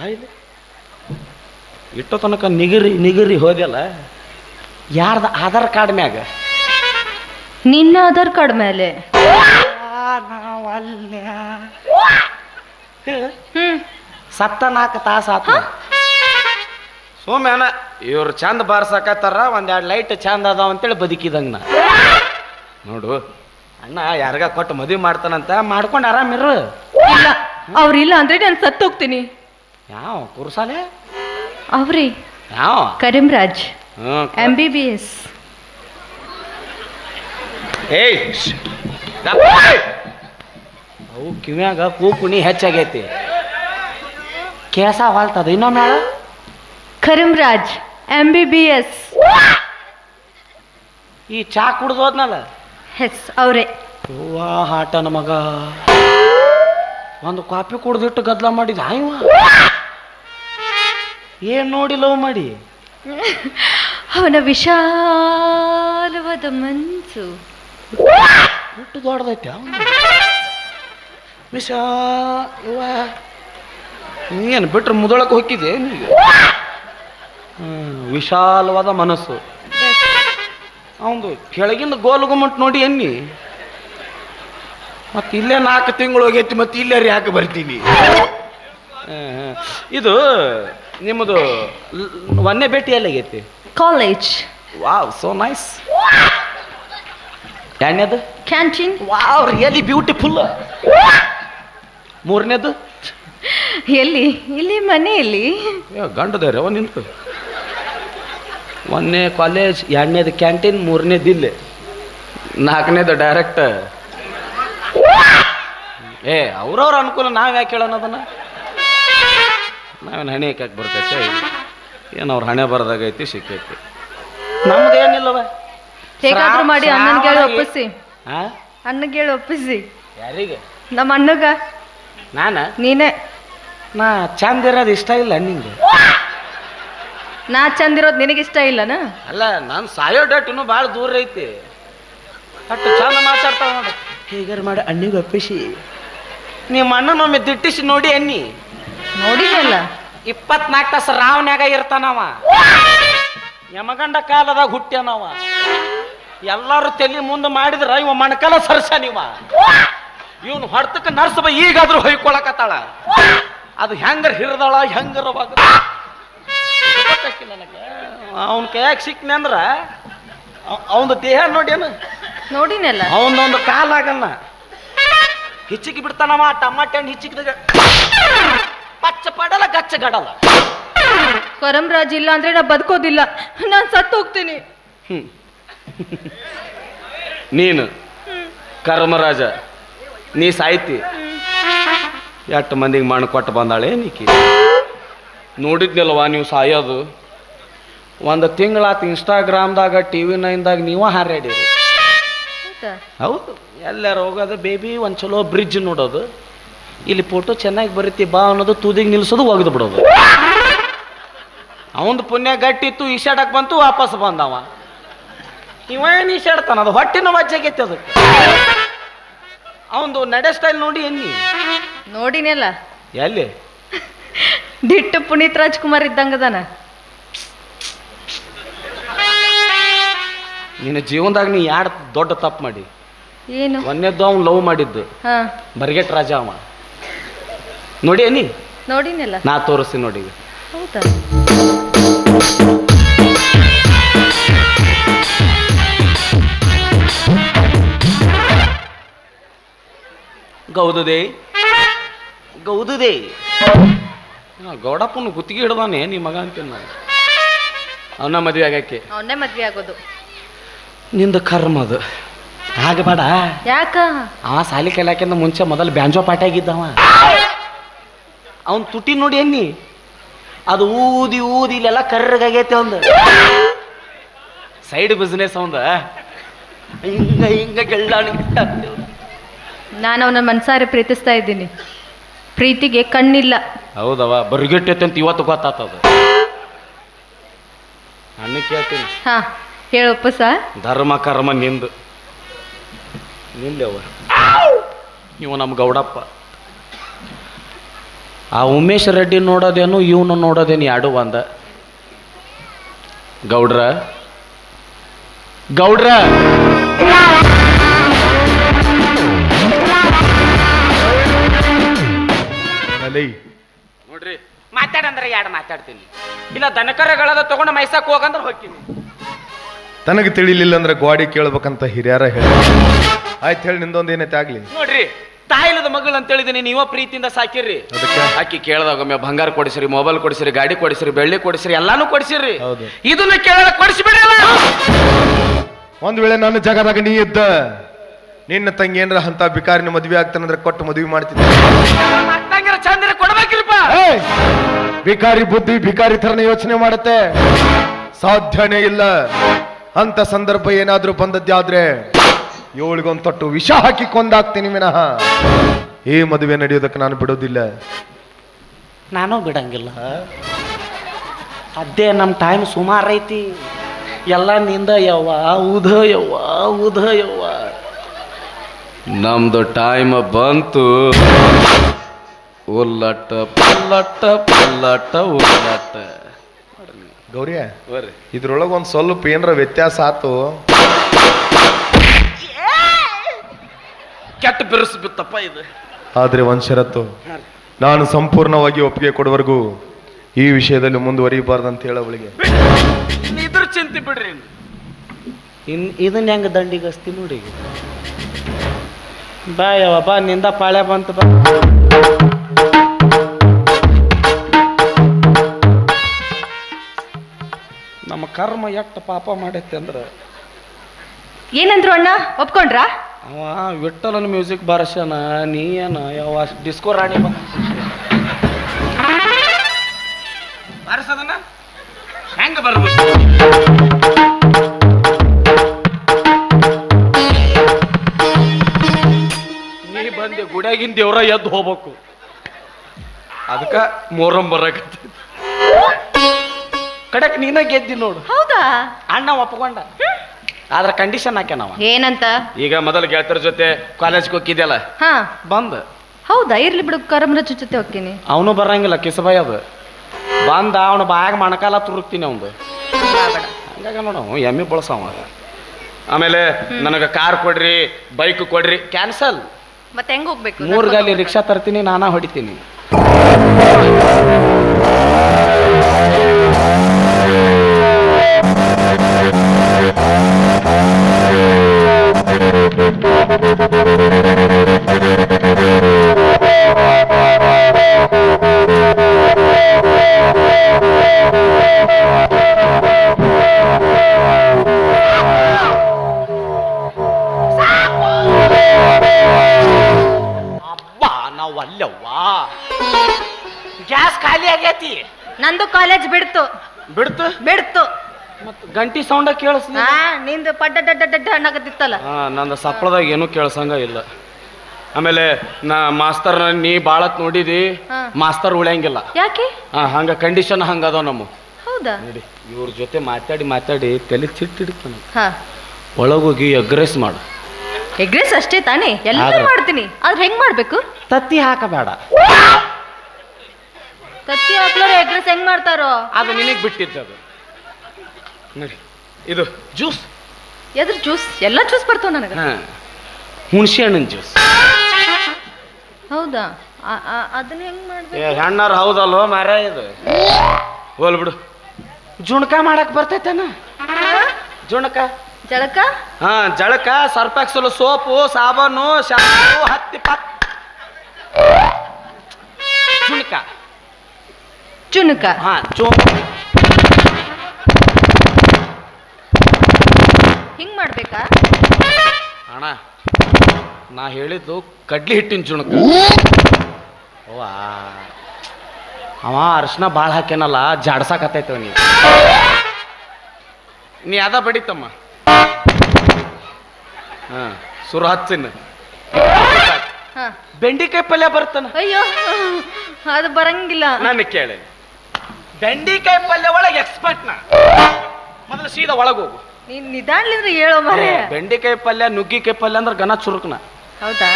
ಬಾ ಇಟ್ಟ ತನಕ ನಿಗರಿ ನಿಗರಿ ಹೋದಲ್ಲ ಯಾರ್ದ ಆಧಾರ್ ಕಾರ್ಡ್ ಮ್ಯಾಗ? ನಿನ್ನ ಆಧಾರ್ ಕಾರ್ಡ್ ಮೇಲೆ ಸತ್ತ ನಾಲ್ಕು ತಾಸು ಆತ ಸೋಮ್ಯಾನ ಇವ್ರು ಚಂದ ಬಾರ್ಸಕತ್ತಾರ ಒಂದೆರಡು ಲೈಟ್ ಚಂದ ಅದಾವ ಅಂತೇಳಿ ಬದುಕಿದಂಗ ನಾ. ನೋಡು ಅಣ್ಣ ಯಾರಿಗ ಕೊಟ್ಟು ಮದುವೆ ಮಾಡ್ತಾನಂತ ಮಾಡ್ಕೊಂಡು ಆರಾಮಿರು. ಇಲ್ಲ ಅವ್ರಿಲ್ಲ ಅಂದ್ರೆ ನಾನು ಸತ್ತು ಹೋಗ್ತೀನಿ ಯಾವ ಕುರುಸಾಲೆ? ಅವ್ರಿ. ಯಾವ? Karimraj. Hmm M B B S ಏಯ್ ಶ್ಶ್. ದಪ್ಪ ಏಯ್. ಅವು ಕಿವ್ಯಾಗ ಕೂಕುಣಿ ಹೆಚ್ಚಾಗೈತಿ. ಕೇಸ ಹೊಲ್ತದ ಇನ್ನೊಮ್ಮೆ ಹೇಳು. Karimraj M B B S ಈ ಚಾ ಕುಡ್ದೋದ್ನಲ್ಲ ಎಸ್ ಅವರೇ. ಹೂವಾ ಹಾಟನ ಮಗ. ಒಂದು ಕಾಪಿ ಕುಡ್ದಿಟ್ಟು ಗದ್ದಲ ಮಾಡಿದ ಇವ ಏನ್ ನೋಡಿ ಲವ್ ಮಾಡಿ? ಅವನ ವಿಶಾಲವಾದ ಮನಸ್ಸು ಹುಟ್ಟು ದೊಡ್ಡದೈತೆ ವಿಷ ಇವ ನೀನು ಬಿಟ್ರೆ ಮುದಳಕ್ಕೆ ಹೊಕ್ಕಿದೆ ನೀವು ವಿಶಾಲವಾದ ಮನಸ್ಸು. ಅವನು ಕೆಳಗಿಂದ ಗೋಲು ಗುಮ್ಮಟ್ ನೋಡಿ ಎನ್ನಿ? ಮತ್ತೆ ಇಲ್ಲೇ ನಾಲ್ಕು ತಿಂಗಳು ಹೋಗೈತಿ ಮತ್ತೆ ಇಲ್ಲೇ ಯಾಕೆ ಬರ್ತೀನಿ. ಇದು ನಿಮ್ಮದು ಒಂದನೇ ಒಂದೇ ಭೇಟಿ ಎಲ್ಲಾಗೈತಿ? ಕಾಲೇಜ್ ವಾವ್ ಸೋ ನೈಸ್ ಎರಡನೇದು? ಕ್ಯಾಂಟೀನ್ ವಾವ್ ರಿಯಲಿ ಬ್ಯೂಟಿಫುಲ್ ಮೂರನೇದು? ಎಲ್ಲಿ? ಇಲ್ಲಿ ಮನೆಯಲ್ಲಿ. ಗಂಡದವ್ರೆ ಅವ ನಿಂತು ಒಂದನೇ ಕಾಲೇಜ್ ಎರಡನೇದು ಕ್ಯಾಂಟೀನ್ ಮೂರನೇದು ಇಲ್ಲಿ. ನಾಲ್ಕನೇದು ಡೈರೆಕ್ಟ್ ಏ ಅವ್ರವ್ರ ಅನುಕೂಲ ನಾವು ಯಾಕೆ ಹೇಳೋಣ ಅದನ್ನ? ನಾವೇನು ಹಣೆ ಹಾಕಕ್ಕೆ ಬರ್ತೈತೆ? ಏನು ಅವ್ರ ಹಣೆ ಬರದಾಗೈತಿ ಸಿಕ್ಕೈತಿ. ನಮ್ದೇನಿಲ್ಲವ? ಹೇಗಾದ್ರೂ ಮಾಡಿ ಅಣ್ಣನ ಕೇಳಿ ಒಪ್ಪಿಸಿ. ಹಾ ಅಣ್ಣಗೆ ಹೇಳಿ ಒಪ್ಪಿಸಿ. ಯಾರಿಗೆ? ನಮ್ಮ ಅಣ್ಣಗ. ನಾನ? ನೀನೇ. ನಾ ಚಂದ ಇರೋದು ಇಷ್ಟ ಇಲ್ಲ ನಿಂಗೆ. ನಾ ನಿನಗೆ ಇಷ್ಟ ಇಲ್ಲನ? ಅಲ್ಲ ನಾನು ಸಾಯೋ ಡೇಟ್ ಇನ್ನೂ ಭಾಳ ದೂರ ಐತಿ. ಅಷ್ಟು ಚಂದ ಮಾತಾಡ್ತಾವ ನೋಡು. ಹೇಗಾರು ಮಾಡಿ ಅಣ್ಣಿಗೆ ಒಪ್ಪಿಸಿ. ನಿಮ್ಮ ಅಣ್ಣನೊಮ್ಮೆ ದಿಟ್ಟಿಸಿ ನೋಡಿ ಅನ್ನಿ ನೋಡಿದಲ್ಲ ಇಪ್ಪತ್ನಾಲ್ಕು ತಾಸು ರಾವ್ನ್ಯಾಗ ಇರ್ತಾನವ. ಯಮಗಂಡ ಕಾಲದಾಗ ಹುಟ್ಟ್ಯಾನವ. ಎಲ್ಲರೂ ತಲೆ ಮುಂದೆ ಮಾಡಿದ್ರ ಇವ ಮಣಕಲ ನೀವ. ಇವನು ಹೊಡ್ತಕ್ಕೆ ನರ್ಸಬ ಈಗಾದ್ರೂ ಹೊಯ್ಕೊಳಕತ್ತಾಳ. ಅದು ಹೆಂಗರ್ ಹಿರಿದಾಳ ಹೆಂಗರ ಅವನ ಕೈಯಾಗ ಸಿಕ್ನೆ ಅಂದ್ರ ಅವನ ದೇಹ ನೋಡ್ಯಾನ ನೋಡಿನಲ್ಲ. ಅವನೊಂದು ಕಾಲಾಗಲ್ಲ ಹಿಚ್ಚಿಗೆ ಬಿಡ್ತಾನವ ಟಮಾಟೆ ಹಣ್ಣು ಹಿಚ್ಚಿಗೆ ಪಚ್ಚ ಪಡಲ್ಲ ಗಚ್ಚ ಗಡಲ. ಕರಂರಾಜ್ ಇಲ್ಲ ಅಂದ್ರೆ ನಾ ಬದುಕೋದಿಲ್ಲ. ನಾನ್ ಸತ್ತು ಹೋಗ್ತೀನಿ. ನೀನು ಕರ್ಮರಾಜ ನೀ ಸಾಯ್ತಿ ಎಷ್ಟು ಮಂದಿಗೆ ಮಣ್ಣು ಕೊಟ್ಟು ಬಂದಾಳೆ ನೀಕಿ ನೋಡಿದ್ನಲ್ವಾ ನೀವು ಸಾಯೋದು? ಒಂದು ತಿಂಗಳಾತು ಇನ್ಸ್ಟಾಗ್ರಾಮ್ದಾಗ ಟಿ ವಿ ನೈನ್ದಾಗ ನೀವು ಹಾರಾಡಿರಿ ಹೌದಾ? ಹೌದು. ಎಲ್ಲರೂ ಹೋಗೋದು ಬೇಬಿ ಒಂದು ಚಲೋ ಬ್ರಿಡ್ಜ್ ನೋಡೋದು. ಇಲ್ಲಿ ಫೋಟೋ ಚೆನ್ನಾಗಿ ಬರೀತಿ ಬಾ ಅನ್ನೋದು ತೂದಿಗೆ ನಿಲ್ಸೋದು ಒಗೆದು ಬಿಡೋದು. ಅವಂದು ಪುಣ್ಯ ಗಟ್ಟಿತ್ತು ಈಶಾಡಕ್ಕೆ ಬಂತು ವಾಪಸ್ ಬಂದವ. ಇವೇನು ಈಶಾಡ್ತಾನ ಅದು ಹೊಟ್ಟಿನ ಮಜ್ಜಾಗೈತಿ ಅದು. ಅವಂದು ನಡೆ ಸ್ಟೈಲ್ ನೋಡಿ ಎನ್ನಿ? ನೋಡಿನಲ್ಲ ಎಲ್ಲಿ? ದಿಟ್ಟು ಪುನೀತ್ ರಾಜ್ಕುಮಾರ್ ಇದ್ದಂಗದಾನ ನಿನ್ನ ಜೀವನದಾಗ ನೀ ಯಾರು ದೊಡ್ಡ ತಪ್ಪು ಮಾಡಿ? ಏನು? ಒಂದೇದ್ದು ಅವ್ನು ಲವ್ ಮಾಡಿದ್ದು. ಹಾ. ಬರ್ಗೆಟ್ ರಾಜ ಅವ. ನೋಡಿ ಅನ್ನಿ ನೋಡಿನಲ್ಲ. ನಾ ತೋರಿಸ್ತೀನಿ ನೋಡಿ ಗೌದುದೇ ಹೌದಾ? ಗೌದುದೆ? ಗೌಡಪ್ಪನ ಗುತ್ತಿಗೆ ಹಿಡ್ದಾನೆ ನಿಮ್ಮ ಮಗ ಅಂತೀನಿ ನಾನು ಅವನ ಮದ್ವೆ ಆಗಕ್ಕೆ ಅವನ್ನೇ ಮದ್ವೆ ಆಗೋದು. ನಿಂದು ಕರ್ಮ ಅದು. ಆಗಬೇಡ ಯಾಕ? ಆ ಸಾಲಿ ಕಲಾಕಿಂದ ಮುಂಚೆ ಮೊದಲು ಬ್ಯಾಂಜೋ ಪಾಠ ಆಗಿದ್ದವ. ಅವನ್ ತುಟಿ ನೋಡಿ ಎನ್ನಿ? ಅದು ಊದಿ ಊದಿ ಇಲ್ಲೆಲ್ಲ ಕರ್ರಗಾಗೈತೆ ಅವಂದು ಸೈಡ್ ಬಿಸ್ನೆಸ್ ಅವಂದ ಹಿಂಗ ಹಿಂಗ ಗೆಳ್ಳಾಣಿ ನಾನು ಅವನ ಮನ್ಸಾರೆ ಪ್ರೀತಿಸ್ತಾ ಇದ್ದೀನಿ. ಪ್ರೀತಿಗೆ ಕಣ್ಣಿಲ್ಲ. ಹೌದವ ಬರ್ಗೆಟ್ಟೈತೆ ಅಂತ ಇವತ್ತು ಗೊತ್ತಾತದ ಅಣ್ಣ ಕೇಳ್ತೀನಿ. ಹಾ ಹೇಳಪ್ಪಸ ಧರ್ಮ ಕರ್ಮ ನಿಂದು. ನಿಂದವ ಇವ ನಮ್ಮ ಗೌಡಪ್ಪ. ಆ ಉಮೇಶ್ ರೆಡ್ಡಿ ನೋಡೋದೇನು ಇವನು ನೋಡೋದೇನು ಎರಡು ಒಂದ? ಗೌಡ್ರ? ಗೌಡ್ರ? ನೋಡ್ರಿ ಮಾತಾಡಂದ್ರೆ ಎರಡು ಮಾತಾಡ್ತೀನಿ. ಇಲ್ಲ ದನಕರಗಳದ ತಗೊಂಡು ಮೈಸಾಕ್ ಹೋಗಂದ್ರೆ ಹೋಗ್ತೀನಿ. ತನಗೆ ತಿಳಿಲಿಲ್ಲ ಅಂದ್ರೆ ಗೋಡಿ ಕೇಳ್ಬೇಕಂತ ಹಿರಿಯರ ಹೇಳಿ ಆಯ್ತು ಹೇಳಿ ನಿಂದೊಂದು ಏನೈತೆ ಆಗ್ಲಿ? ನೋಡ್ರಿ ತಾಯಿಲದ ಮಗಳು ಅಂತ ಹೇಳಿದೀನಿ ನೀವ ಪ್ರೀತಿಯಿಂದ ಸಾಕಿರ್ರಿ. ಅದಕ್ಕೆ? ಕೇಳಿದಾಗ ಒಮ್ಮೆ ಬಂಗಾರ ಕೊಡಿಸಿರಿ ಮೊಬೈಲ್ ಕೊಡಿಸಿರಿ ಗಾಡಿ ಕೊಡಿಸಿರಿ ಬೆಳ್ಳಿ ಕೊಡಿಸಿರಿ ಎಲ್ಲಾನು ಕೊಡಿಸಿರಿ ಹೌದು. ಇದನ್ನ ಕೇಳ ಕೊಡಿಸಿಬಿಡಿಲ್ಲ ಒಂದ್ ವೇಳೆ ನನ್ನ ಜಗದಾಗ ನೀ ಇದ್ದ ನಿನ್ನ ತಂಗಿ ಏನ್ರ ಅಂತ ಬಿಕಾರಿನ ಮದ್ವೆ ಆಗ್ತಾನಂದ್ರೆ ಕೊಟ್ಟು ಮದ್ವೆ ಮಾಡ್ತಿದ್ದೆ. ಬಿಕಾರಿ ಚಂದ್ರ ಕೊಡ್ಬೇಕಿಲ್ಪ. ಏಯ್! ಭಿಕಾರಿ ಬುದ್ಧಿ ಬಿಕಾರಿ ತರನ ಯೋಚನೆ ಮಾಡುತ್ತೆ. ಸಾಧ್ಯನೇ ಇಲ್ಲ. ಅಂತ ಸಂದರ್ಭ ಏನಾದ್ರೂ ಬಂದದ್ದಾದ್ರೆ ಇವಳಿಗೊಂದು ತೊಟ್ಟು ವಿಷ ಹಾಕಿ ಕೊಂದಾಗ್ತೀನಿ ವಿನಃ. ಏ ಮದುವೆ ನಡೆಯೋದಕ್ಕೆ ನಾನು ಬಿಡೋದಿಲ್ಲ. ನಾನು ಬಿಡಂಗಿಲ್ಲ. ಅದೇ ನಮ್ಮ ಟೈಮ್ ಸುಮಾರು ಐತಿ. ಎಲ್ಲ ನಿಂದ ಯವ್ವ ಉದ ಯವ್ವ ಉದ ಯವ್ವ ನಮ್ದು ಟೈಮ್ ಬಂತು. ಉಲ್ಲಟ್ಟ ಪಲ್ಲಟ್ಟ ಪಲ್ಲಟ ಉಲ್ಲಟ್ಟ. ಗೌರಿಯ ಬರ್ರಿ. ಇದ್ರೊಳಗೆ ಒಂದು ಸ್ವಲ್ಪ ಏನರ ವ್ಯತ್ಯಾಸ ಆತು? ಕೆಟ್ಟ ಬಿರುಸು ಬಿತ್ತಪ್ಪ ಇದು. ಆದ್ರೆ ಒಂದ್ ಷರತ್ತು. ನಾನು ಸಂಪೂರ್ಣವಾಗಿ ಒಪ್ಪಿಗೆ ಕೊಡುವರೆಗೂ ಈ ವಿಷಯದಲ್ಲಿ ಮುಂದುವರಿಬಾರ್ದು ಅಂತ ಹೇಳ ಅವಳಿಗೆ. ಇದ್ರ ಚಿಂತೆ ಬಿಡ್ರಿ ಇನ್ ಇದನ್ನ ಹೆಂಗ ದಂಡಿಗಸ್ತಿ ನೋಡಿ ಬಾಯ ಬಾ ಯವ್ವ ಬಾ ನಿಂದ ಪಾಳೆ ಬಂತು ಬಾ. ನಮ್ಮ ಕರ್ಮ ಎಷ್ಟು ಪಾಪ ಮಾಡೈತೆ ಅಂದ್ರೆ. ಏನಂದ್ರು ಅಣ್ಣ ಒಪ್ಕೊಂಡ್ರಾ? ಅವ ವಿಠಲನ ಮ್ಯೂಸಿಕ್ ಬಾರಸನ ನೀ ಏನ? ಯಾವ ಡಿಸ್ಕೋ ರಾಣಿ ಬಂದ ಬಾರಸದನ ಹೆಂಗ ಬರ್ಬೇಕು ನೀ ಬಂದೆ ಗುಡಿಯಾಗಿನ ದೇವ್ರ ಎದ್ದು ಹೋಗ್ಬೇಕು. ಅದಕ್ಕ ಮೋರಂ ಬರಕ ಕಡೆಕ್ ನೀನ ಗೆದ್ದಿ ನೋಡು. ಹೌದಾ? ಅಣ್ಣ ಒಪ್ಕೊಂಡ. ಆದ್ರ ಕಂಡೀಷನ್ ಹಾಕ್ಯಾನವ ಏನಂತ? ಈಗ ಮೊದಲು ಗೆಳತರ ಜೊತೆ ಕಾಲೇಜ್ಗೆ ಹೋಗಿದ್ಯಲ್ಲ ಹಾ. ಬಂದ. ಹೌದಾ? ಇರ್ಲಿ ಬಿಡು ಕರಮ್ರಜ್ ಜೊತೆ ಹೋಗ್ತೀನಿ. ಅವನು ಬರಂಗಿಲ್ಲ ಕಿಸಬಾಯ್ ಅದು. ಬಂದ ಅವನು ಬಾಯಾಗ ಮಣಕಾಲ ತುರುಕ್ತೀನಿ ಅವಂದು. ಹಂಗಾಗ ನೋಡ ಅವ ಎಮ್ಮೆ ಬಳಸವ ಆಮೇಲೆ ನನಗೆ ಕಾರ್ ಕೊಡ್ರಿ ಬೈಕ್ ಕೊಡ್ರಿ ಕ್ಯಾನ್ಸಲ್ ಮತ್ತೆ ಹೆಂಗ್ ಹೋಗ್ಬೇಕು? ಮೂರ್ ಗಾಲಿ ರಿಕ್ಷಾ ತರ್ತೀನಿ ನಾನಾ ಹೊಡಿತೀನಿ. ಅವ್ವಾ ನಾವು ಅಲ್ಲವ್ವಾ ಗ್ಯಾಸ್ ಖಾಲಿ ಆಗೈತಿ. ನಂದು ಕಾಲೇಜ್ ಬಿಡ್ತು. ಬಿಡ್ತು? ಬಿಡ್ತು. ಗಂಟಿ ಸೌಂಡ ಕೇಳಿಸ್ಲಿ. ಹಾ ನಿಂದು ಪಡ್ಡ ಡಡ್ಡ ಡಡ್ಡ ಅನ್ನಕತ್ತಿತ್ತಲ್ಲ. ಹಾ ನಂದು ಸಪ್ಪಳದಾಗ ಏನು ಕೇಳ್ಸಂಗ ಇಲ್ಲ. ಆಮೇಲೆ ನಾ ಮಾಸ್ತರ್ ನೀ ಬಾಳತ್ ನೋಡಿದಿ ಹಾ. ಮಾಸ್ತರ್ ಉಳಿಯಂಗಿಲ್ಲ. ಯಾಕೆ? ಹಾ ಹಂಗ ಕಂಡೀಷನ್ ಹಂಗ ಅದಾವ ನಮ್ಮ. ಹೌದಾ? ನೋಡಿ ಇವ್ರ ಜೊತೆ ಮಾತಾಡಿ ಮಾತಾಡಿ ತಲೆ ಚಿಟ್ಟಿಡ್ತಾನ ಹಾ. ಒಳಗೋಗಿ ಎಗ್ರೆಸ್ ಮಾಡು. ಎಗ್ರೆಸ್ ಅಷ್ಟೇ ತಾನೇ? ಎಲ್ಲ ಆದ್ರೆ- ಮಾಡ್ತೀನಿ. ಆದ್ರೆ ಹೆಂಗ್ ಮಾಡ್ಬೇಕು? ತತ್ತಿ ಹಾಕಬೇಡ. ತತ್ತಿ ಹಾಕ್ಲಾರ ಎಗ್ರೆಸ್ ಹೆಂಗ್ ಮಾಡ್ತಾರೋ? ಅದು ನಿನಗೆ ಬಿಟ್ಟಿದ್ದದು ನೋಡಿ. ಇದು ಜ್ಯೂಸ್? ಎದ್ರ ಜ್ಯೂಸ್? ಎಲ್ಲ ಜ್ಯೂಸ್ ಬರ್ತಾವ ನನಗೆ. ಹಾ. ಹುಣಸೆ ಹಣ್ಣಿನ ಜ್ಯೂಸ್. ಹೌದಾ? ಆ- ಆ- ಅದನ್ನ ಹೆಂಗ್ ಮಾಡ್ಬೇಕು? ಏ ಹೆಣ್ಣಾರ ಹೌದಲ್ವ ಮಾರ ಇದು? ಹೋಲ್ ಬಿಡು. ಜುಣಕ ಮಾಡಕ್ ಬರ್ತೈತೇನ? ಜುಣಕ? ಜಳಕ? ಹಾ ಜಳಕ ಸರ್ಪಾಕ್ಸಲ್ ಸೋಪು ಸಾಬೂನು ಶಾಂಪು ಹತ್ತಿ ಪತ್ ಜುಣಕ. ಚುನುಕ ಹಾ ಚೋ ಹಿಂಗ್ ಮಾಡ್ಬೇಕಾ? ಅಣ್ಣ ನಾ ಹೇಳಿದ್ದು ಕಡ್ಲಿ ಹಿಟ್ಟಿನ ಚುಣಕ. ಅವ ಅರ್ಶನ ಭಾಳ ಹಾಕ್ಯನಲ್ಲ ಜಾಡ್ಸಾಕತ್ತೈತವ ನೀ. ನೀ ಅದ ಬಡಿತಮ್ಮ. ಹಾ ಸುರು ಹಚ್ಚಿನ. ಹಾ. ಬೆಂಡಿಕಾಯಿ ಪಲ್ಯ ಬರ್ತಾನ ಅಯ್ಯೋ ಅದು ಬರಂಗಿಲ್ಲ. ನಾನು ಕೇಳಿ. ಬೆಂಡಿಕಾಯಿ ಪಲ್ಯ ಒಳಗೆ ಎಕ್ಸ್ಪರ್ಟ್ ನಾ. ಮೊದಲು ಸೀದಾ ಒಳಗೆ ಹೋಗು. ನೀನ್ ನಿಧಾನ್ಲಿಂದ್ರೆ ಹೇಳೋ ಮಾರೇ ಬೆಂಡೆಕಾಯಿ ಪಲ್ಯ ನುಗ್ಗಿಕಾಯಿ ಪಲ್ಯ ಅಂದ್ರೆ ಗನ ಚುರುಕ್ನ. ಹೌದಾ?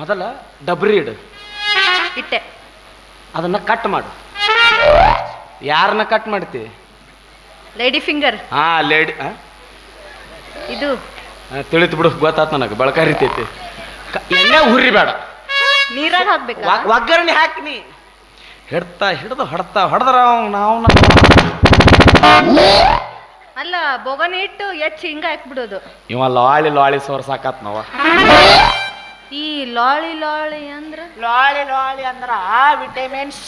ಮೊದಲ ಡಬ್ರಿ ಇಡು. ಇಟ್ಟೆ. ಅದನ್ನ ಕಟ್ ಮಾಡು. ಯಾರನ್ನ ಕಟ್ ಮಾಡ್ತಿ? ಲೇಡಿ ಫಿಂಗರ್ ಹಾ ಲೇಡಿ ಇದು. ತಿಳಿತು ಬಿಡು ಗೊತ್ತಾತ್ ನನಗೆ ಬಳಕಾರಿತೈತಿ ರೀತಿ ಎಣ್ಣೆ ಹುರಿ ಬೇಡ ನೀರಾಗ ಹಾಕ್ಬೇಕು? ಒಗ್ಗರಣೆ ಹಾಕ್ನಿ ಹಿಡ್ತಾ ಹಿಡ್ದು ಹೊಡ್ತಾ ಹೊಡೆದ್ರ ನಾವು ಅಲ್ಲ ಬೊಗನ ಇಟ್ಟು ಎಚ್ ಹಿಂಗ ಹಾಕ್ಬಿಡೋದು. ಇವ ಲಾಳಿ ಲಾಳಿ ಸೋರ್ ಸಾಕತ್ ನಾವ. ಈ ಲಾಳಿ ಲಾಳಿ ಅಂದ್ರ? ಲಾಳಿ ಲಾಳಿ ಅಂದ್ರ vitamins.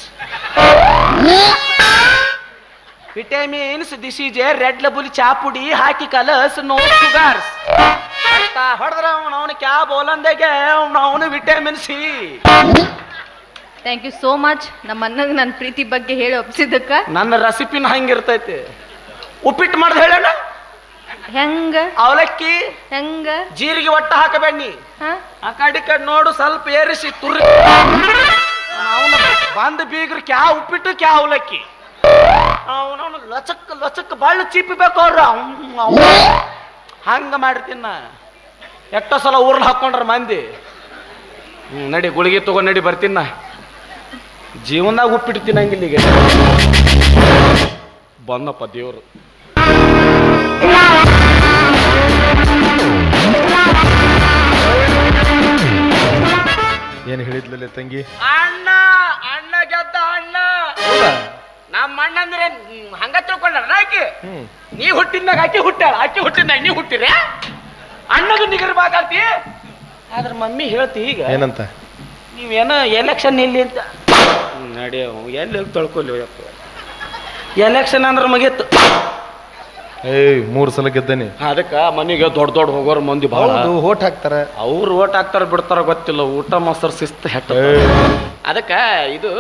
Vitamins this is a red label ಚಾಪುಡಿ ಹಾಕಿ ಕಲಸ್ ನೋ ಶುಗರ್ಸ್. ಹೊಡೆದ್ರ ಅವನು ಕ್ಯಾ ಬೋಲಂದೆಗೆ ಅವನು vitamin C. Thank you so much ನಮ್ಮ ಅಣ್ಣಗ್ ನನ್ನ ಪ್ರೀತಿ ಬಗ್ಗೆ ಹೇಳಿ ಒಪ್ಸಿದ್ದಕ್ಕ. ನನ್ನ ರೆಸಿಪಿನ ಹಂಗಿರ್ತೈತಿ. ಉಪ್ಪಿಟ್ಟು ಮಾಡ್ದ ಹೇಳೋಣ ಹೆಂಗ? ಅವಲಕ್ಕಿ ಹೆಂಗ? ಜೀರಿಗೆ ಒಟ್ಟ ಹಾಕಬೇಡಿ ಆ ಕಡೆ ಕಡೆ ನೋಡು ಸ್ವಲ್ಪ ಏರಿಸಿ ತುರ್ರಿ ಅವನು ಬಂದ ಬೀಗ್ರ ಕ್ಯಾ ಉಪ್ಪಿಟ್ಟು ಕ್ಯಾ ಅವಲಕ್ಕಿ. ಅವನವನು ಲಚಕ್ ಲಚಕ್ ಬಾಳ ಚೀಪಿಬೇಕು ಅವ್ರು. ಹಂಗ ಮಾಡಿರ್ತೀನ ಎಷ್ಟೋ ಸಲ ಊರ್ಲ್ ಹಾಕೊಂಡ್ರ ಮಂದಿ. ನಡಿ ಗುಳಿಗೆ ತಗೊಂಡ್ ನಡಿ ಬರ್ತೀನ ಜೀವನದಾಗ ಉಪ್ಪಿಟ್ಟು ತಿನ್ನಂಗಿಲ್ಲ ಈಗ. ಬಂದಪ್ಪ ದೇವ್ರು. ಏನು ಹೇಳಿದ್ಲಲ್ಲ ತಂಗಿ? ಅಣ್ಣ ಅಣ್ಣ ಗೆದ್ದ ಅಣ್ಣ. ನಮ್ಮ ಅಣ್ಣ ಅಂದ್ರೆ ಹಂಗ ತಿಳ್ಕೊಂಡ ಆಕಿ? ನೀ ಹುಟ್ಟಿದಾಗ ಆಕಿ ಹುಟ್ಟಾಳ ಆಕಿ ಹುಟ್ಟಿದ್ನಾಗ ನೀ ಹುಟ್ಟಿರ? ಅಣ್ಣದು ನಿಗರ್ ಮಾತಾಡ್ತಿ ಆದ್ರ ಮಮ್ಮಿ ಹೇಳ್ತಿ ಈಗ ಏನಂತ? ನೀವೇನ ಎಲೆಕ್ಷನ್ ಇಲ್ಲಿ ಅಂತ? ಹ್ಮ್, ನಡಿ ಎಲ್ಲಿ ತೊಳ್ಕೊಲ್ಲಿ ತೊಳ್ಕೊಲಿ ಎಲೆಕ್ಷನ್ ಅಂದ್ರೆ ಮುಗೀತು. ಏಯ್ ಮೂರು ಸಲ ಗೆದ್ದೇನೆ. ಅದಕ್ಕೆ ಮನೆಗೆ ದೊಡ್ಡ ದೊಡ್ಡ ಹೋಗೋರು ಮಂದಿ ಭಾಳ. ಹೌದು ಓಟ್ ಹಾಕ್ತಾರೆ. ಅವ್ರು ಓಟ್ ಹಾಕ್ತಾರ ಬಿಡ್ತಾರ ಗೊತ್ತಿಲ್ಲ ಊಟ ಮೊಸರು ಶಿಸ್ತು ಹೆಟ್ಟ ಅದಕ್ಕೆ ಇದು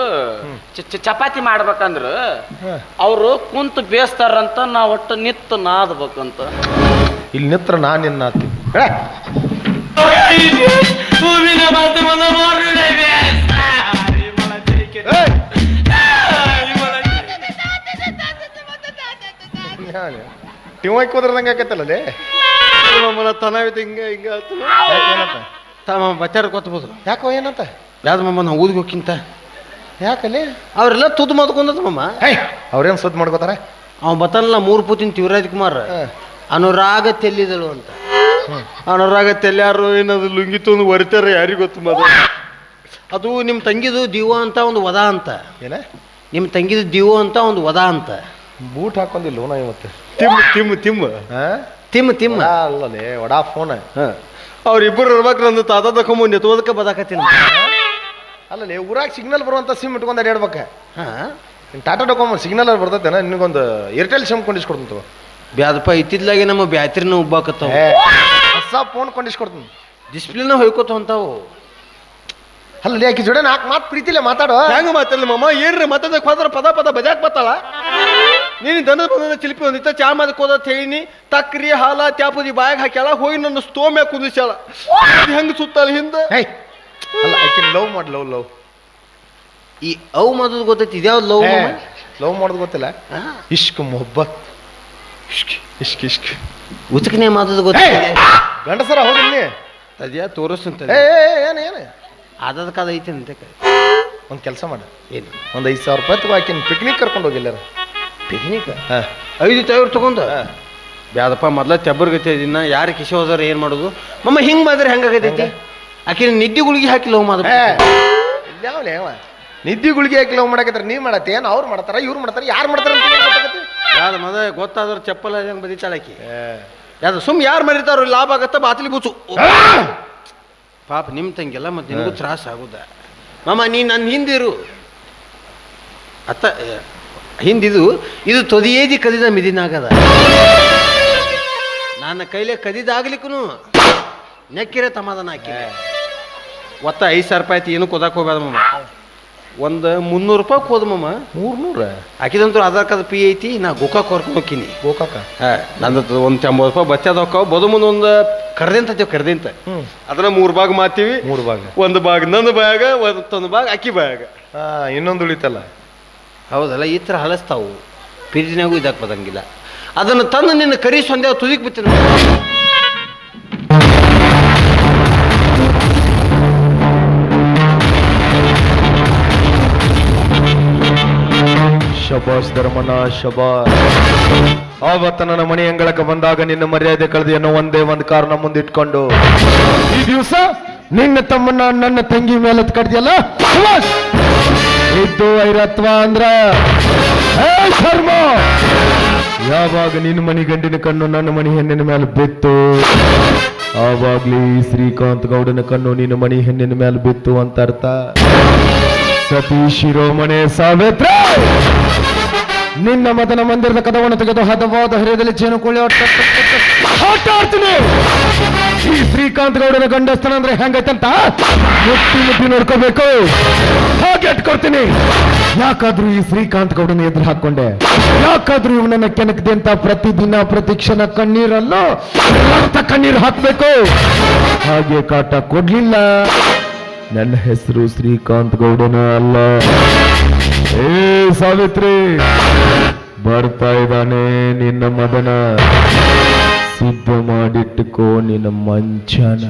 ಚ- ಚ- ಚಪಾತಿ ಮಾಡ್ಬೇಕಂದ್ರೆ. ಅವರು ಕುಂತು ಬೇಸ್ತಾರಂತ ನಾ ಒಟ್ಟು ನಿತ್ತು ನಾದ್ಬೇಕಂತ. ಇಲ್ಲಿ ನಿತ್ರ ನಾನು ನಿನ್ನ ಟಿವ್ ಹಾಕಿ ಹೋದ್ರದಂಗೆ ಆಕತ್ತಲ್ಲೇ ಮಮ್ಮನ ತನಾವಿತ್ತು ಹಿಂಗೆ ಹಿಂಗೆ ಆತು. ಏನಂತ? ತಮ್ಮ ಬಚ್ಚಾರ ಕೊತ್ಬೋದು ಯಾಕೋ ಏನಂತ? ಯಾವ್ದು ಮಮ್ಮ ನಾವು ಊದ್ಗೋಕ್ಕಿಂತ ಯಾಕಲ್ಲಿ ಅವರೆಲ್ಲ ತುದ್ದು ಮಾತ್ಕೊಂಡದ ಮಮ್ಮ ಹೇಯ್ ಅವ್ರೇನು ಸುದ್ದು ಮಾಡ್ಕೋತಾರೆ? ಅವ್ನು ಬತ್ತಲ್ಲ ಮೂರು ಪೂತಿನ ಶಿವರಾಜ್ ಕುಮಾರ್. ಅನುರಾಗ ತೆಲ್ಲಿದಳು ಅಂತ. ಅನುರಾಗ ತೆಲ್ಲಾರು ಏನದು ಲುಂಗಿ ತಂದು ಒರಿತಾರೆ ಯಾರಿಗೂ ಗೊತ್ತು ಮದ ಅದು ನಿಮ್ಮ ತಂಗಿದು ದಿವ ಅಂತ ಒಂದು ವದ ಅಂತ. ಏನ? ನಿಮ್ಮ ತಂಗಿದು ದಿವ ಅಂತ ಒಂದು ವದ ಅಂತ. ಬೂಟ್ ಹಾಕೊಂಡಿಲ್ಲ ನಾ ಇವತ್ತು ತಿಮ್ಮ ತಿಮ್ಮ ತಿಮ್ಮ ಹಾ ತಿಮ್ಮ ತಿಮ್ಮ ಅಲ್ಲೇ ಅಲ್ಲಲೇ ವಡಾ ಫೋನ್. ಅವ್ರಿಬ್ಬರು ಇರ್ಬೇಕು ನಂದು ತಾತ ತಕೊಂಬ ನೆತ್ತೋದಕ್ಕೆ ಬದಾಕತ್ತೀನಿ. ಅಲ್ಲಲೇ ಊರಾಗ ಸಿಗ್ನಲ್ ಬರುವಂತ ಸಿಮ್ ಇಟ್ಕೊಂಡು ಅಡ್ಯಾಡ್ಬೇಕ ಹಾಂ. ಟಾಟಾ ಡೊಕೊಮ ಸಿಗ್ನಲ್ ಅಲ್ಲಿ ಬರ್ತೈತೇನ? ನಿನಗೊಂದು ಏರ್ಟೆಲ್ ಸಿಮ್ ಕೊಂಡಿಸ್ಕೊಡ್ತೀನಿ ತಗೋ. ಬ್ಯಾದಪ್ಪ ಇತ್ತಿದ್ಲಾಗೆ ನಮ್ಮ ಬ್ಯಾತ್ರಿನ ಉಬ್ಬಾಕತ್ತಾವ. ಹೊಸ ಫೋನ್ ಕೊಂಡಿಸ್ಕೊಡ್ತೀನಿ. ಡಿಸ್ಪ್ಲೇನ ಹೋಯ್ಕೋತ ಹೊಂತಾವು ಅಲ್ಲೇ ಆಕಿ ಜೋಡಿ ನಾಲ್ಕು ಮಾತು ಪ್ರೀತಿಲೇ ಮಾತಾಡೋ. ಹೆಂಗೆ ಮಾತಾಡಲಿ ಮಮ್ಮ ಏನ್ರಿ ಮಾತಾಡಕ್ಕೆ ಹೋದ್ರ ಪದ ಪದ ಬಜಾಕ್ ಬತ್ತಾಳ? ನೀನು ದನದ ಬಂದ ಚಿಲಿಪಿ ಹೊಂದಿತ್ತ ಚಾ ಮಾಡಕ್ ಹೋದ ಹೇಳಿನಿ ತಕ್ರಿ ಹಾಲ ತ್ಯಾಪುದಿ ಬಾಯಾಗ ಹಾಕ್ಯಾಳ ಹೋಗಿ ನನ್ನ ಸ್ಟೋಮ್ಯಾಗ ಕುದಿಸ್ಯಾಳ ಹೆಂಗ ಸುತ್ತಲ್ಲ ಹಿಂದ? ಹೇಯ್ ಅಲ್ಲ ಲವ್ ಮಾಡಿ ಲವ್ ಲವ್. ಈ ಅವ್ ಮಾಡೋದು ಗೊತ್ತೈತಿ ಇದ್ಯಾವ್ದು ಲವ್ ಲವ್ ಮಾಡೋದು ಗೊತ್ತಿಲ್ಲ. ಇಷ್ಕ್ ಮೊಹಬ್ಬತ್. ಇಷ್ಕ್ ಇಷ್ಕ್ ಇಷ್ಕ್. ಉಚಕನೆ ಮಾಡೋದು ಗೊತ್ತೈತಿ ಗಂಡಸರ ಹೋಗಿಲ್ಲಿ ಅದ್ಯಾ ತೋರಿಸ್ತಂತ ಏ ಏನು ಏನು? ಅದದ ಕಾದ ಐತಿ ಅಂತ ಒಂದು ಕೆಲಸ ಮಾಡು. ಏನು? ಒಂದು ಐದು ಸಾವಿರ ರೂಪಾಯಿ ತಗೋ ಆಕಿನ ಪಿಕ್ನಿಕ್ ಕರ್ಕೊಂಡು ಹೋಗಿಲ್ಲಾರ ಪಿಕ್ನಿಕ್ ಐದು ಸಾವಿರ ತಗೊಂಡ? ಬ್ಯಾದಪ್ಪ ಮೊದ್ಲ ತೆಬ್ಬರ್ಗತಿ ಇದನ್ನ ಯಾರು ಕಿಶೋ ಹೋದಾರ ಏನ್ ಮಾಡೋದು? ಮಮ್ಮ ಹಿಂಗೆ ಮಾಡಿದ್ರೆ ಹೆಂಗಾಗೈತಿ ಆಕಿನ ನಿದ್ದೆ ಗುಳಿಗೆ ಹಾಕಿಲ್ಲ ಅವ? ನಿದ್ದೆ ಗುಳಿಗೆ ಹಾಕಿ ಲವ್ ಮಾಡಕತ್ತಾರ ನೀವ್ ಮಾಡತ್ತೆ? ಏನು ಅವ್ರು ಮಾಡ್ತಾರ ಇವ್ರು ಮಾಡ್ತಾರ ಯಾರು ಮಾಡ್ತಾರ? ಯಾವ್ದು ಮದ ಗೊತ್ತಾದ್ರೆ ಚಪ್ಪಲ್ ಹೆಂಗೆ ಬದಿತಾಳೆ ಆಕಿ. ಯಾವ್ದು ಸುಮ್ ಯಾರು ಮರಿತಾರ ಲಾಭ ಆಗತ್ತ ಬಾತಲಿ ಬುಚ್ಚು ಪಾಪ ನಿಮ್ಮ ತಂಗಿಲ್ಲ ಮತ್ತೆ ನಿನಗೂ ತ್ರಾಸ ಆಗುದ. ಮಮ್ಮ ನೀ ನನ್ನ ಹಿಂದಿರು. ಅತ್ತ ಹಿಂದಿದು ಇದು ತೊದಿಯೇದಿ ಕದಿದ ಮಿದಿನಾಗದ. ನನ್ನ ಕೈಲೇ ಕದಿದಾಗ್ಲಿಕ್ಕೂ ನೆಕ್ಕಿರ ತಮಾದನ ಹಾಕಿ ಒತ್ತ ಐದು ಸಾವಿರ ರೂಪಾಯಿ ಆಯ್ತು ಏನು ಕೊದಕ್ಕೆ ಹೋಗ್ಬೇಡ ಮಮ್ಮ ಒಂದು ಮುನ್ನೂರು ರೂಪಾಯಿ ಕೋದ ಮಮ್ಮ ಮೂರ್ನೂರ? ಆಕಿದಂತೂ ಆಧಾರ್ ಕಾರ್ಡ್ ಪಿ ಐತಿ ನಾ ಗೋಕಾಕ್ ಹೊರ್ಕೊಂಡು ಹೋಗ್ತೀನಿ. ಗೋಕಾಕ? ನಂದು ಒಂದು ಎಂಬತ್ತು ರೂಪಾಯಿ ಬಚ್ಚದ ಹೋಗ್ತಾವ ಬದು ಮುಂದೆ ಒಂದು ಕರ್ದಿಂತ ಕರ್ದಿಂತ. ಕರೆದಿಂತ ಅದನ್ನ ಮೂರು ಭಾಗ ಮಾತೀವಿ. ಮೂರು ಭಾಗ. ಒಂದು ಭಾಗ ನಂದು ಭಾಗ ಒಂದು ಭಾಗ ಅಕ್ಕಿ ಭಾಗ. ಹಾಂ ಇನ್ನೊಂದು ಉಳಿತಲ್ಲ? ಹೌದಲ್ಲ, ಈ ಥರ ಹಲಸ್ತಾವು. ಪಿರಿಜಿನಾಗೂ ಇದಕ್ಕೆ ಬದಂಗಿಲ್ಲ. ಅದನ್ನು ತಂದು ನಿನ್ನ ಕರಿ ಸೊಂದೆ ತುದಿಕ್ ಬಿತ್ತಿನ ಶಬಾಸ್ ಧರ್ಮನ ಶಬಾಸ್ ಆವತ್ತ ನನ್ನ ಮನೆ ಅಂಗಳಕ್ಕೆ ಬಂದಾಗ ನಿನ್ನ ಮರ್ಯಾದೆ ಕಳೆದು ಅನ್ನೋ ಒಂದೇ ಒಂದು ಕಾರಣ ಮುಂದಿಟ್ಕೊಂಡು. ಈ ದಿವಸ ನಿನ್ನ ತಮ್ಮನ್ನ ನನ್ನ ತಂಗಿ ಮೇಲೆ ಕಡ್ದಿಯಲ್ಲ! ಇದ್ದು ಐರತ್ವ ಅಂದ್ರ? ಏ ಧರ್ಮ! ಯಾವಾಗ ನಿನ್ನ ಮನಿ ಗಂಡಿನ ಕಣ್ಣು ನನ್ನ ಮನಿ ಹೆಣ್ಣಿನ ಮೇಲೆ ಬಿತ್ತು? ಆವಾಗ್ಲಿ ಶ್ರೀಕಾಂತ್ ಗೌಡನ ಕಣ್ಣು ನಿನ್ನ ಮನಿ ಹೆಣ್ಣಿನ ಮೇಲೆ ಬಿತ್ತು ಅಂತ ಅರ್ಥ? ಸತೀಶ್ ಶಿರೋಮಣೆ ಸಾವಿತ್ರ! ನಿನ್ನ ಮದನ ಮಂದಿರದ ಕದವನ್ನು ತೆಗೆದು ಹದವಾದ ಹೃದಯದಲ್ಲಿ ಜೇನು ಕೋಳಿ ಈ ಶ್ರೀಕಾಂತ್ ಗೌಡನ ಗಂಡಸ್ತನ ಅಂದ್ರೆ ಹೆಂಗೈತಂತ? ಮುಟ್ಟಿ ಮುಟ್ಟಿ ನೋಡ್ಕೋಬೇಕು. ಹಾಗೆ ಇಟ್ಕೊಡ್ತೀನಿ ಯಾಕಾದ್ರೂ ಈ ಶ್ರೀಕಾಂತ್ ಗೌಡನ ಎದುರು ಹಾಕೊಂಡೆ ಯಾಕಾದ್ರೂ ಇವನನ್ನ ಕೆಣಕದೆ ಅಂತ ಪ್ರತಿದಿನ ಪ್ರತಿ ಕ್ಷಣ ಕಣ್ಣೀರಲ್ಲೋ ಕಣ್ಣೀರು ಹಾಕ್ಬೇಕು? ಹಾಗೆ ಕಾಟ ಕೊಡ್ಲಿಲ್ಲ. ನನ್ನ ಹೆಸರು ಶ್ರೀಕಾಂತ್ ಗೌಡನ ಅಲ್ಲ. ಏ ಸಾವಿತ್ರಿ, ಬರ್ತಾ ಇದ್ದಾನೆ ನಿನ್ನ ಮದನ ಸಿದ್ಧ ಮಾಡಿಟ್ಟುಕೋ ನಿನ್ನ ಮಂಚನ.